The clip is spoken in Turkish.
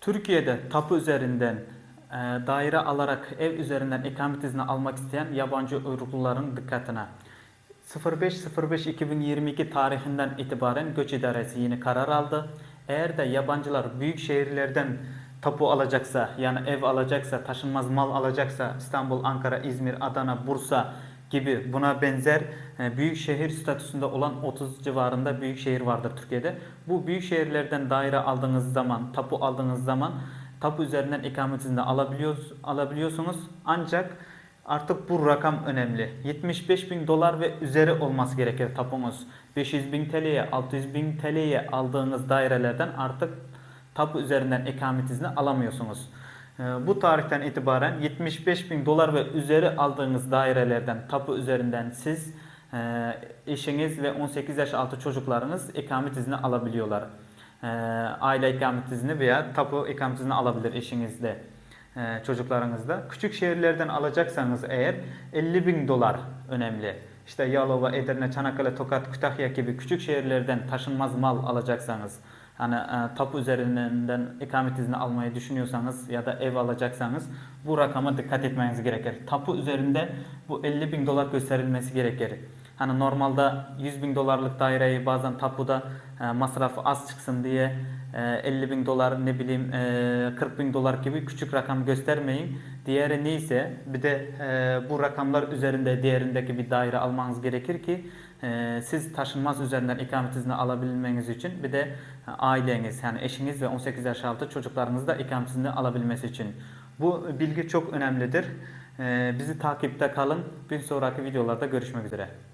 Türkiye'de tapu üzerinden e, daire alarak ev üzerinden ikamet izni almak isteyen yabancı uyrukluların dikkatine. 05.05.2022 tarihinden itibaren Göç İdaresi yeni karar aldı. Eğer de yabancılar büyük şehirlerden tapu alacaksa yani ev alacaksa, taşınmaz mal alacaksa İstanbul, Ankara, İzmir, Adana, Bursa gibi buna benzer e, büyük şehir statüsünde olan 30 civarında büyük şehir vardır Türkiye'de. Bu büyük şehirlerden daire aldığınız zaman, tapu aldığınız zaman tapu üzerinden ikamet izni alabiliyoruz, alabiliyorsunuz. Ancak artık bu rakam önemli. 75 bin dolar ve üzeri olması gerekir tapunuz. 500 bin TL'ye, 600 bin TL'ye aldığınız dairelerden artık tapu üzerinden ikamet izni alamıyorsunuz. Ee, Bu tarihten itibaren 75 bin dolar ve üzeri aldığınız dairelerden tapu üzerinden siz, e, eşiniz ve 18 yaş altı çocuklarınız ikamet izni alabiliyorlar. Ee, Aile ikamet izni veya tapu ikamet izni alabilir eşiniz de e, çocuklarınızda. Küçük şehirlerden alacaksanız eğer 50 bin dolar önemli. İşte Yalova, Edirne, Çanakkale, Tokat, Kütahya gibi küçük şehirlerden taşınmaz mal alacaksanız hani e, tapu üzerinden ikamet izni almayı düşünüyorsanız ya da ev alacaksanız bu rakama dikkat etmeniz gerekir. Tapu üzerinde bu 50 bin dolar gösterilmesi gerekir. Hani normalde 100 bin dolarlık daireyi bazen tapuda e, masrafı az çıksın diye e, 50 bin dolar ne bileyim e, 40 bin dolar gibi küçük rakam göstermeyin. Diğeri neyse bir de e, bu rakamlar üzerinde diğerindeki bir daire almanız gerekir ki e, siz taşınmaz üzerinden ikamet izni alabilmeniz için bir de aileniz yani eşiniz ve 18 yaş altı çocuklarınız da ikamet izni alabilmesi için. Bu bilgi çok önemlidir. E, bizi takipte kalın. Bir sonraki videolarda görüşmek üzere.